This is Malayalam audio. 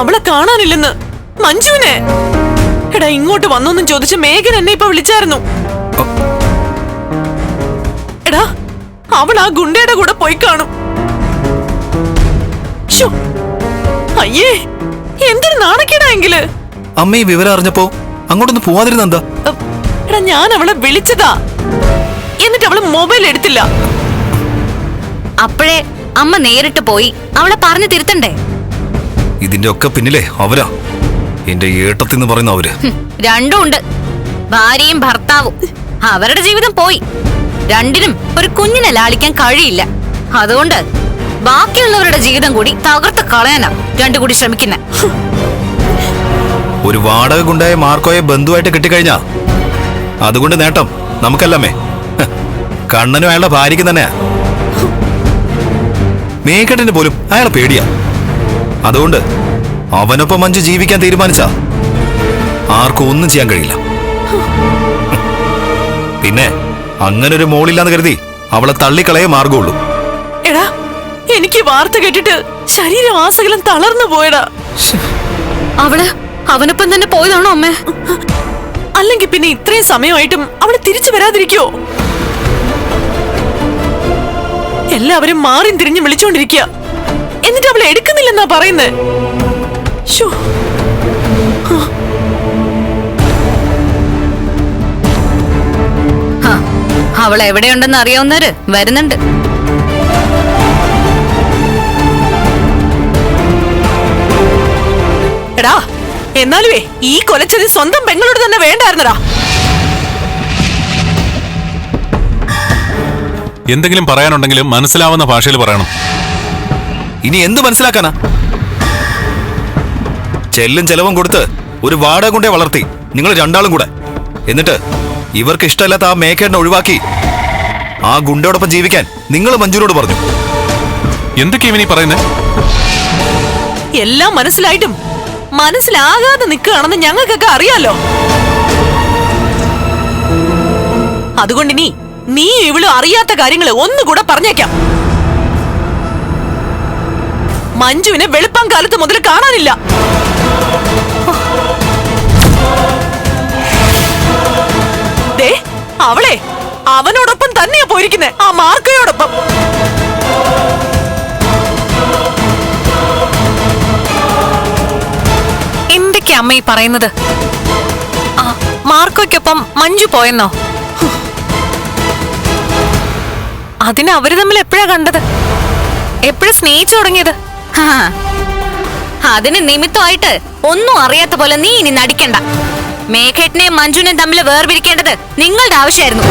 അവളെ കാണാനില്ലെന്ന്. മഞ്ജുവിനെ. എടാ ഇങ്ങോട്ട് വന്നൊന്നും ചോദിച്ച മേഘൻ എന്നെ ഇപ്പൊ വിളിച്ചായിരുന്നു. എടാ അവൾ ആ ഗുണ്ടയുടെ കൂടെ പോയി കാണും. അയ്യേ എന്തൊരു നാണക്കേടാ എങ്കിൽ. അമ്മ ഈ വിവരം അറിഞ്ഞപ്പോ അങ്ങോട്ടൊന്ന് പോവാതിരുന്നെന്താ എടാ ഞാൻ അവളെ വിളിച്ചതാ. എന്നിട്ട് അവൾ മൊബൈൽ എടുത്തില്ല. അപ്പോഴേ അമ്മ നേരിട്ട് പോയി അവളെ പറഞ്ഞു തിരുത്തണ്ടേ? ഇതിന്റെ ഒക്കെ പിന്നിലെ അവരാ. എന്റെ ഏട്ടത്തിന്ന് പറയുന്ന അവർ. രണ്ടും ഉണ്ട്. ഭാര്യയും ഭർത്താവും. അവരുടെ ജീവിതം പോയി. രണ്ടിനും ഒരു കുഞ്ഞിനെ ലാളിക്കാൻ കഴിയില്ല. അതുകൊണ്ട് ബാക്കിയുള്ളവരുടെ ജീവിതം കൂടി തകർത്ത് കളയാനാ രണ്ടു കൂടി ശ്രമിക്കുന്ന. ഒരു വാടക കൊണ്ടായ മാർക്കോയെ ബന്ധുവായിട്ട് കിട്ടിക്കഴിഞ്ഞാ? അതുകൊണ്ട് നേട്ടം നമുക്കല്ലമ്മേ. കണ്ണനും അയാളുടെ ഭാര്യയ്ക്ക് തന്നെയാ. മേക്കട്ടിന് പോലും അയാളെ പേടിയാ. അതുകൊണ്ട് അവനൊപ്പം മഞ്ജു ജീവിക്കാൻ തീരുമാനിച്ച. ആർക്കും ഒന്നും ചെയ്യാൻ കഴിയില്ല. പിന്നെ അങ്ങനെ ഒരു മോളില്ലാന്ന് കരുതി അവളെ തള്ളിക്കളയെ മാർഗമുള്ളൂ. എടാ എനിക്ക് വാർത്ത കേട്ടിട്ട് ശരീരം ആസകലം തളർന്നു പോയടാ. അവൾ അവനൊപ്പം തന്നെ പോയതാണോ അമ്മേ? അല്ലെങ്കിൽ പിന്നെ ഇത്രയും സമയമായിട്ടും അവൾ തിരിച്ചു വരാതിരിക്കോ? എല്ലാവരും മാറിയും തിരിഞ്ഞു വിളിച്ചോണ്ടിരിക്കുക എന്നിട്ട് അവളെ എടുക്കുന്നില്ലെന്നാ പറയുന്നത് അവൾ എവിടെയുണ്ടെന്ന് അറിയാവുന്നവര് വരുന്നുണ്ട്. എടാ എന്നാലുവേ ഈ കൊലച്ചതി സ്വന്തം പെങ്ങളോട് തന്നെ വേണ്ടായിരുന്നടാ. എന്തെങ്കിലും പറയാനുണ്ടെങ്കിലും മനസ്സിലാവുന്ന ഭാഷയിൽ പറയണം. ഇനി എന്ത് മനസ്സിലാക്കാനാ? ചെല്ലും ചെലവും കൊടുത്ത് ഒരു വാടക കൊണ്ടേ വളർത്തി. നിങ്ങൾ രണ്ടാളും കൂടെ. എന്നിട്ട് ഇവർക്ക് ഇഷ്ടമല്ലാത്ത ആ മേക്കേടിനെ ഒഴിവാക്കി ആ ഗുണ്ടയോടൊപ്പം ജീവിക്കാൻ നിങ്ങൾ മഞ്ജുനോട് പറഞ്ഞു. എന്തൊക്കെയാ ഇവനീ പറയുന്നത് എല്ലാം മനസ്സിലായിട്ടും മനസ്സിലാകാതെ നിൽക്കുകയാണെന്ന് ഞങ്ങൾക്കൊക്കെ അറിയാലോ. അതുകൊണ്ട് നീ നീ ഇവൾ അറിയാത്ത കാര്യങ്ങൾ ഒന്നുകൂടെ പറഞ്ഞേക്കാം. മഞ്ജുവിനെ വെളുപ്പം കാലത്ത് മുതൽ കാണാനില്ല. അവളെ. അവനോടൊപ്പം തന്നെയാ പോയിരിക്കുന്നത് ആ മാർക്കയോടൊപ്പം എന്തൊക്കെ അമ്മ ഈ പറയുന്നത്? ആ, മാർക്കോയ്ക്കൊപ്പം മഞ്ജു പോയെന്നോ? അതിന് അവർ തമ്മിൽ എപ്പോഴാ കണ്ടത്? എപ്പോഴാ സ്നേഹിച്ചു തുടങ്ങിയത്. അതിന് നിമിത്തമായിട്ട് ഒന്നും അറിയാത്ത പോലെ നീ ഇനി നടിക്കണ്ട. മേഘേട്ടനെയും മഞ്ജുവിനെയും തമ്മിൽ വേർപിരിക്കേണ്ടത് നിങ്ങളുടെ ആവശ്യമായിരുന്നു.